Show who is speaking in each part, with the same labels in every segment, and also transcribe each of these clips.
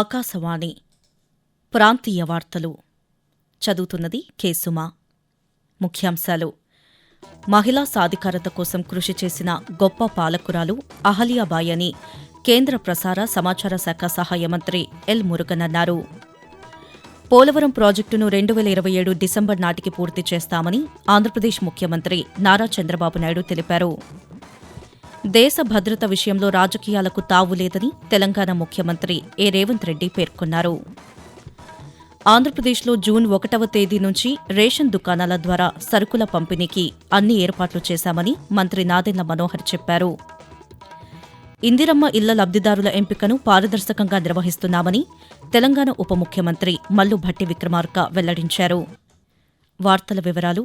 Speaker 1: ఆకాశవాణి ప్రాంతీయ వార్తలు చదువుతున్నది కేసుమ ముఖ్యాంశాలు మహిళా సాధికారత కోసం కృషి చేసిన గొప్ప పాలకురాలు అహలియాబాయ్ అని కేంద్ర ప్రసార సమాచార శాఖ సహాయ మంత్రి ఎల్ మురుగన్ అన్నారు పోలవరం ప్రాజెక్టును రెండు వేల ఇరవై ఏడు డిసెంబర్ నాటికి పూర్తి చేస్తామని ఆంధ్రప్రదేశ్ ముఖ్యమంత్రి నారా చంద్రబాబు నాయుడు తెలిపారు దేశ భద్రత విషయంలో రాజకీయాలకు తావు లేదని తెలంగాణ ముఖ్యమంత్రి ఏ రేవంత్ రెడ్డి పేర్కొన్నారు ఆంధ్రప్రదేశ్లో జూన్ ఒకటవ తేదీ నుంచి రేషన్ దుకాణాల ద్వారా సరుకుల పంపిణీకి అన్ని ఏర్పాట్లు చేశామని మంత్రి నాదెండ్ల మనోహర్ చెప్పారు ఇందిరమ్మ ఇళ్ల లబ్దిదారుల ఎంపికను పారదర్శకంగా నిర్వహిస్తున్నామని తెలంగాణ ఉప ముఖ్యమంత్రి మల్లు భట్టి విక్రమార్క వెల్లడించారు వార్తల వివరాలు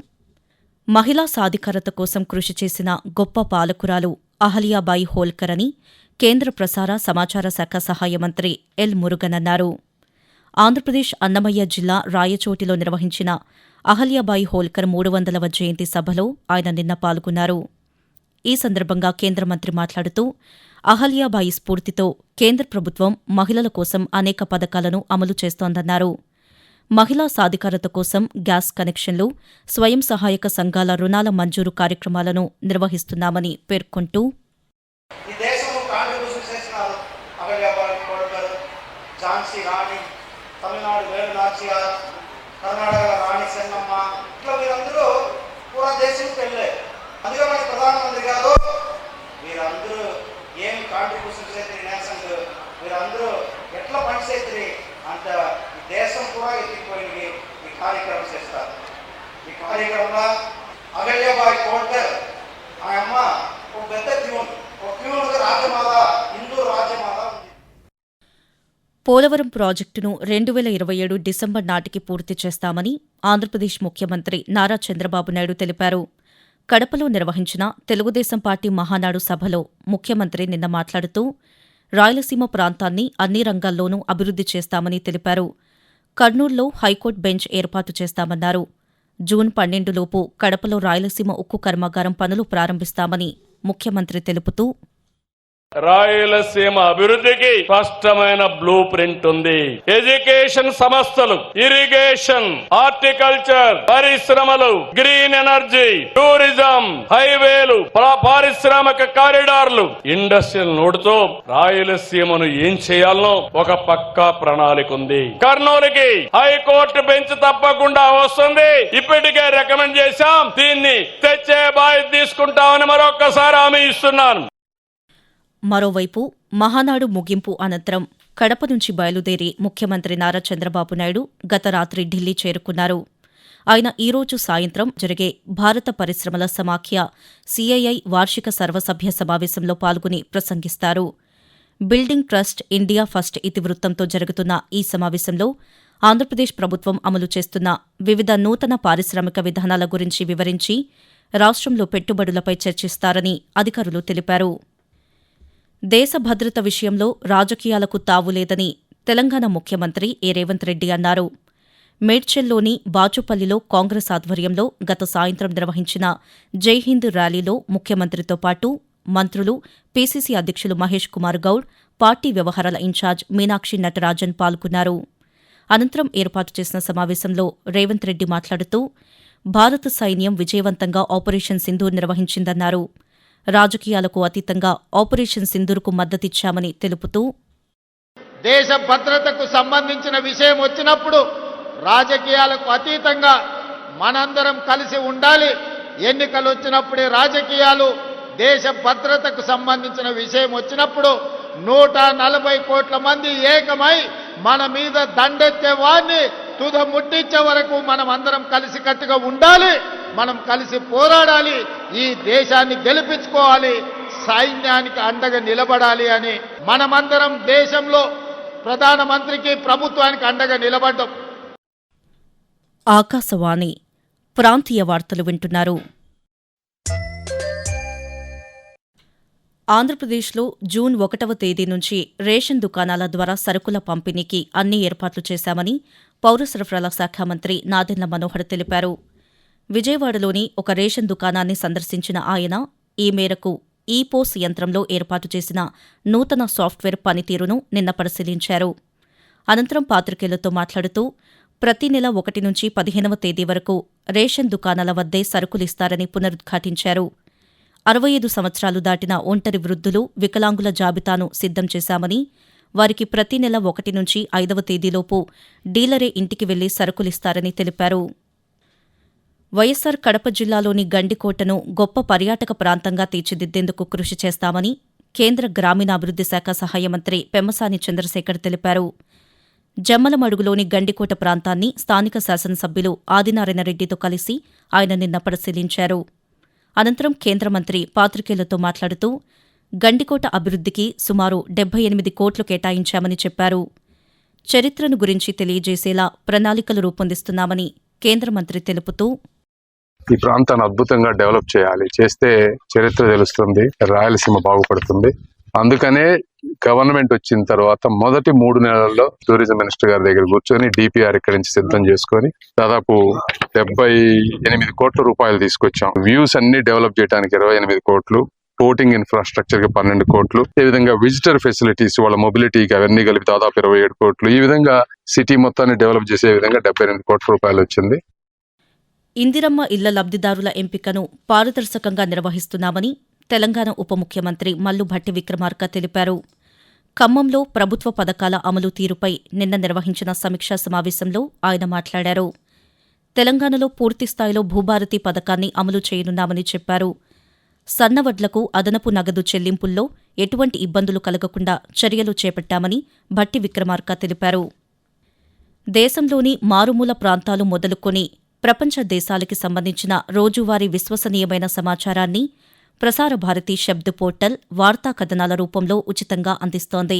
Speaker 1: మహిళా సాధికారత కోసం కృషి చేసిన గొప్ప పాలకురాలు అహలియాబాయి హోల్కర్ అని కేంద్ర ప్రసార సమాచార శాఖ సహాయ మంత్రి ఎల్ మురుగన్ అన్నారు ఆంధ్రప్రదేశ్ అన్నమయ్య జిల్లా రాయచోటిలో నిర్వహించిన అహల్యాబాయి హోల్కర్ మూడు వందలవ జయంతి సభలో ఆయన నిన్న పాల్గొన్నారు ఈ సందర్భంగా కేంద్ర మంత్రి మాట్లాడుతూ అహల్యాబాయి స్ఫూర్తితో కేంద్ర ప్రభుత్వం మహిళల కోసం అనేక పథకాలను అమలు చేస్తోందన్నారు మహిళా సాధికారత కోసం గ్యాస్ కనెక్షన్లు స్వయం సహాయక సంఘాల రుణాల మంజూరు కార్యక్రమాలను నిర్వహిస్తున్నామని పేర్కొంటూ అందరూ ఎట్లా పనిచేస్తారు అంత దేశం కూడా ఎత్తిపోయింది ఈ కార్యక్రమం చేస్తారు ఈ కార్యక్రమంలో అగల్యబాయి కోటర్ ఆ అమ్మ ఒక పెద్ద ట్యూన్ ఒక రాజమాత హిందూ రాజమాత పోలవరం ప్రాజెక్టును రెండు వేల ఇరవై ఏడు డిసెంబర్ నాటికి పూర్తి చేస్తామని ఆంధ్రప్రదేశ్ ముఖ్యమంత్రి నారా చంద్రబాబు నాయుడు తెలిపారు కడపలో నిర్వహించిన తెలుగుదేశం పార్టీ మహానాడు సభలో ముఖ్యమంత్రి నిన్న మాట్లాడుతూ రాయలసీమ ప్రాంతాన్ని అన్ని రంగాల్లోనూ అభివృద్ది చేస్తామని తెలిపారు కర్నూలులో హైకోర్టు బెంచ్ ఏర్పాటు చేస్తామన్నారు జూన్ పన్నెండులోపు కడపలో రాయలసీమ ఉక్కు కర్మాగారం పనులు ప్రారంభిస్తామని ముఖ్యమంత్రి తెలుపుతూ
Speaker 2: రాయలసీమ అభివృద్ధికి స్పష్టమైన బ్లూ ప్రింట్ ఉంది ఎడ్యుకేషన్ సంస్థలు ఇరిగేషన్ హార్టికల్చర్ పరిశ్రమలు గ్రీన్ ఎనర్జీ టూరిజం హైవేలు పారిశ్రామిక కారిడార్లు ఇండస్ట్రియల్ నోడ్తో రాయలసీమను ఏం చేయాలనో ఒక పక్కా ప్రణాళిక ఉంది కర్నూలుకి హైకోర్టు బెంచ్ తప్పకుండా వస్తుంది ఇప్పటికే రికమెండ్ చేశాం దీన్ని తెచ్చే బాధ్యత తీసుకుంటామని మరొకసారి హామీ ఇస్తున్నాను
Speaker 1: మరోవైపు మహానాడు ముగింపు అనంతరం కడప నుంచి బయలుదేరి ముఖ్యమంత్రి నారా చంద్రబాబు నాయుడు గత రాత్రి ఢిల్లీ చేరుకున్నారు ఆయన ఈరోజు సాయంత్రం జరిగే భారత పరిశ్రమల సమాఖ్య సిఐఐ వార్షిక సర్వసభ్య సమావేశంలో పాల్గొని ప్రసంగిస్తారు బిల్డింగ్ ట్రస్ట్ ఇండియా ఫస్ట్ ఇతివృత్తంతో జరుగుతున్న ఈ సమావేశంలో ఆంధ్రప్రదేశ్ ప్రభుత్వం అమలు చేస్తున్న వివిధ నూతన పారిశ్రామిక విధానాల గురించి వివరించి రాష్ట్రంలో పెట్టుబడులపై చర్చిస్తారని అధికారులు తెలిపారు దేశ భద్రత విషయంలో రాజకీయాలకు తావులేదని తెలంగాణ ముఖ్యమంత్రి ఏ రేవంత్ రెడ్డి అన్నారు మేడ్చెల్లోని బాచుపల్లిలో కాంగ్రెస్ ఆధ్వర్యంలో గత సాయంత్రం నిర్వహించిన జైహింద్ ర్యాలీలో ముఖ్యమంత్రితో పాటు మంత్రులు పీసీసీ అధ్యక్షులు మహేష్ కుమార్ గౌడ్ పార్టీ వ్యవహారాల ఇన్ఛార్జ్ మీనాక్షి నటరాజన్ పాల్గొన్నారు అనంతరం ఏర్పాటు చేసిన సమావేశంలో రేవంత్ రెడ్డి మాట్లాడుతూ భారత సైన్యం విజయవంతంగా ఆపరేషన్ సింధు నిర్వహించిందన్నారు రాజకీయాలకు అతీతంగా ఆపరేషన్ సింధూర్కు మద్దతిచ్చామని తెలుపుతూ
Speaker 2: దేశ భద్రతకు సంబంధించిన విషయం వచ్చినప్పుడు రాజకీయాలకు అతీతంగా మనందరం కలిసి ఉండాలి ఎన్నికలు వచ్చినప్పుడే రాజకీయాలు దేశ భద్రతకు సంబంధించిన విషయం వచ్చినప్పుడు నూట నలభై కోట్ల మంది ఏకమై మన మీద దండెత్తే వారిని తుద ముట్టించే వరకు మనం అందరం కలిసికట్టుగా ఉండాలి మనం కలిసి పోరాడాలి ఈ దేశాన్ని గెలిపించుకోవాలి సైన్యానికి అండగా నిలబడాలి అని మనమందరం దేశంలో ప్రధానమంత్రికి ప్రభుత్వానికి అండగా నిలబడ్డం
Speaker 1: ఆకాశవాణి ప్రాంతీయ వార్తలు వింటున్నారు ఆంధ్రప్రదేశ్లో జూన్ ఒకటవ తేదీ నుంచి రేషన్ దుకాణాల ద్వారా సరుకుల పంపిణీకి అన్ని ఏర్పాట్లు చేశామని పౌర సరఫరాల శాఖ మంత్రి నాదెండ్ల మనోహర్ తెలిపారు విజయవాడలోని ఒక రేషన్ దుకాణాన్ని సందర్శించిన ఆయన ఈ మేరకు ఈపోస్ యంత్రంలో ఏర్పాటు చేసిన నూతన సాఫ్ట్వేర్ పనితీరును నిన్న పరిశీలించారు అనంతరం పాత్రికేయులతో మాట్లాడుతూ ప్రతి నెల ఒకటి నుంచి పదిహేనవ తేదీ వరకు రేషన్ దుకాణాల వద్దే సరుకులిస్తారని పునరుద్ఘాటించారు అరవై ఐదు సంవత్సరాలు దాటిన ఒంటరి వృద్ధులు వికలాంగుల జాబితాను సిద్ధం చేశామని వారికి ప్రతి నెల ఒకటి నుంచి ఐదవ తేదీలోపు డీలరే ఇంటికి వెళ్లి సరుకులిస్తారని తెలిపారు వైఎస్సార్ కడప జిల్లాలోని గండికోటను గొప్ప పర్యాటక ప్రాంతంగా తీర్చిదిద్దేందుకు కృషి చేస్తామని కేంద్ర గ్రామీణాభివృద్ది శాఖ సహాయ మంత్రి పెమ్మసాని చంద్రశేఖర్ తెలిపారు జమ్మలమడుగులోని గండికోట ప్రాంతాన్ని స్థానిక శాసనసభ్యులు ఆదినారాయణరెడ్డితో కలిసి ఆయన నిన్న పరిశీలించారు అనంతరం కేంద్ర మంత్రి పాత్రికేయులతో మాట్లాడుతూ గండికోట అభివృద్దికి సుమారు డెబ్బై ఎనిమిది కోట్లు కేటాయించామని చెప్పారు చరిత్రను గురించి తెలియజేసేలా ప్రణాళికలు రూపొందిస్తున్నామని కేంద్ర మంత్రి తెలుపుతూ
Speaker 3: ఈ ప్రాంతాన్ని అద్భుతంగా డెవలప్ చేయాలి చేస్తే చరిత్ర తెలుస్తుంది రాయలసీమ బాగుపడుతుంది అందుకనే గవర్నమెంట్ వచ్చిన తర్వాత మొదటి మూడు నెలల్లో టూరిజం మినిస్టర్ గారి దగ్గర కూర్చొని డిపిఆర్ ఇక్కడ నుంచి సిద్ధం చేసుకొని దాదాపు డెబ్బై ఎనిమిది కోట్ల రూపాయలు తీసుకొచ్చాం వ్యూస్ అన్ని డెవలప్ చేయడానికి ఇరవై ఎనిమిది కోట్లు పోటింగ్ ఇన్ఫ్రాస్ట్రక్చర్ కి పన్నెండు కోట్లు ఈ విధంగా విజిటర్ ఫెసిలిటీస్ వాళ్ళ మొబిలిటీకి అవన్నీ కలిపి దాదాపు ఇరవై ఏడు కోట్లు ఈ విధంగా సిటీ మొత్తాన్ని డెవలప్ చేసే విధంగా డెబ్బై కోట్ల రూపాయలు వచ్చింది
Speaker 1: ఇందిరమ్మ ఇళ్ల లబ్దిదారుల ఎంపికను పారదర్శకంగా నిర్వహిస్తున్నామని తెలంగాణ ఉప ముఖ్యమంత్రి మల్లు భట్టి విక్రమార్క తెలిపారు ఖమ్మంలో ప్రభుత్వ పథకాల అమలు తీరుపై నిన్న నిర్వహించిన సమీక్షా సమావేశంలో ఆయన మాట్లాడారు తెలంగాణలో పూర్తిస్థాయిలో భూభారతి పథకాన్ని అమలు చేయనున్నామని చెప్పారు సన్నవడ్లకు అదనపు నగదు చెల్లింపుల్లో ఎటువంటి ఇబ్బందులు కలగకుండా చర్యలు చేపట్టామని భట్టి విక్రమార్క తెలిపారు దేశంలోని మారుమూల ప్రాంతాలు మొదలుకొని ప్రపంచ దేశాలకి సంబంధించిన రోజువారీ విశ్వసనీయమైన సమాచారాన్ని ప్రసార భారతి శబ్ద పోర్టల్ వార్తా కథనాల రూపంలో ఉచితంగా అందిస్తోంది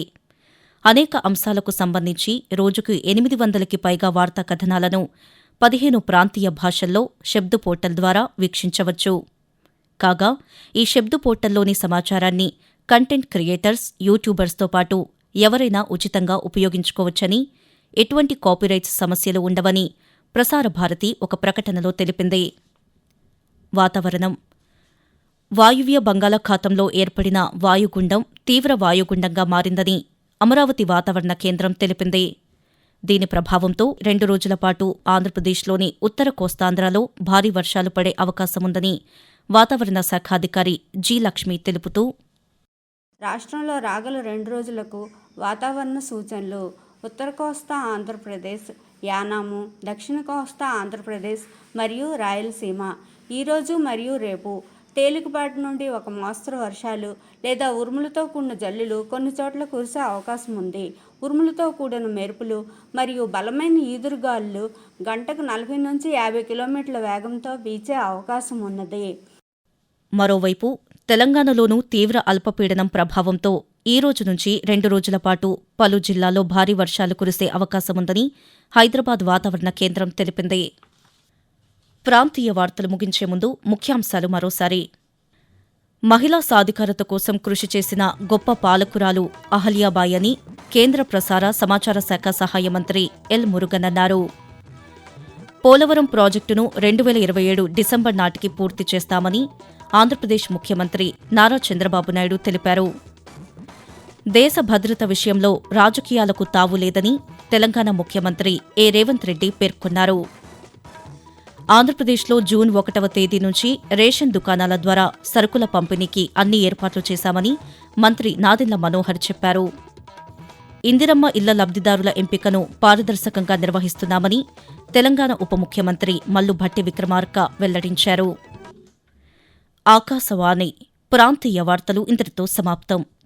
Speaker 1: అనేక అంశాలకు సంబంధించి రోజుకు ఎనిమిది వందలకి పైగా వార్తా కథనాలను పదిహేను ప్రాంతీయ భాషల్లో శబ్ద పోర్టల్ ద్వారా వీక్షించవచ్చు కాగా ఈ శబ్ద పోర్టల్లోని సమాచారాన్ని కంటెంట్ క్రియేటర్స్ యూట్యూబర్స్తో పాటు ఎవరైనా ఉచితంగా ఉపయోగించుకోవచ్చని ఎటువంటి కాపీరైట్స్ సమస్యలు ఉండవని ప్రసారభారతి ఒక ప్రకటనలో తెలిపింది వాతావరణం వాయువ్య బంగాళాఖాతంలో ఏర్పడిన వాయుగుండం తీవ్ర వాయుగుండంగా మారిందని అమరావతి వాతావరణ కేంద్రం తెలిపింది దీని ప్రభావంతో రెండు రోజుల పాటు ఆంధ్రప్రదేశ్లోని ఉత్తర కోస్తాంధ్రలో భారీ వర్షాలు పడే అవకాశముందని వాతావరణ శాఖ అధికారి జి లక్ష్మి తెలుపుతూ
Speaker 4: రాష్ట్రంలో రాగల రెండు రోజులకు వాతావరణ సూచనలు ఉత్తర కోస్తా ఆంధ్రప్రదేశ్ యానాము దక్షిణ కోస్తా ఆంధ్రప్రదేశ్ మరియు రాయలసీమ ఈరోజు మరియు రేపు తేలికపాటి నుండి ఒక మోస్తరు వర్షాలు లేదా ఉరుములతో కూడిన జల్లులు కొన్ని చోట్ల కురిసే అవకాశం ఉంది ఉరుములతో కూడిన మెరుపులు మరియు బలమైన ఈదురుగాలు గంటకు నలభై నుంచి యాభై కిలోమీటర్ల వేగంతో వీచే అవకాశం ఉన్నది
Speaker 1: మరోవైపు తెలంగాణలోనూ తీవ్ర అల్పపీడనం ప్రభావంతో ఈ రోజు నుంచి రెండు రోజుల పాటు పలు జిల్లాల్లో భారీ వర్షాలు కురిసే అవకాశం ఉందని హైదరాబాద్ వాతావరణ కేంద్రం తెలిపింది ప్రాంతీయ వార్తలు ముగించే ముందు ముఖ్యాంశాలు మరోసారి మహిళా సాధికారత కోసం కృషి చేసిన గొప్ప పాలకురాలు అహల్యాబాయ్ అని కేంద్ర ప్రసార సమాచార శాఖ సహాయ మంత్రి ఎల్ మురుగన్ అన్నారు పోలవరం ప్రాజెక్టును రెండు వేల ఇరవై ఏడు డిసెంబర్ నాటికి పూర్తి చేస్తామని ఆంధ్రప్రదేశ్ ముఖ్యమంత్రి నారా చంద్రబాబు నాయుడు తెలిపారు దేశ భద్రత విషయంలో రాజకీయాలకు తావు లేదని తెలంగాణ ముఖ్యమంత్రి ఏ రేవంత్ రెడ్డి పేర్కొన్నారు ఆంధ్రప్రదేశ్లో జూన్ ఒకటవ తేదీ నుంచి రేషన్ దుకాణాల ద్వారా సరుకుల పంపిణీకి అన్ని ఏర్పాట్లు చేశామని మంత్రి నాదిన్ల మనోహర్ చెప్పారు ఇందిరమ్మ ఇళ్ల లబ్దిదారుల ఎంపికను పారదర్శకంగా నిర్వహిస్తున్నామని తెలంగాణ ఉప ముఖ్యమంత్రి మల్లు భట్టి విక్రమార్క వెల్లడించారు ఆకాశవాణి ప్రాంతీయ వార్తలు ఇంతటితో సమాప్తం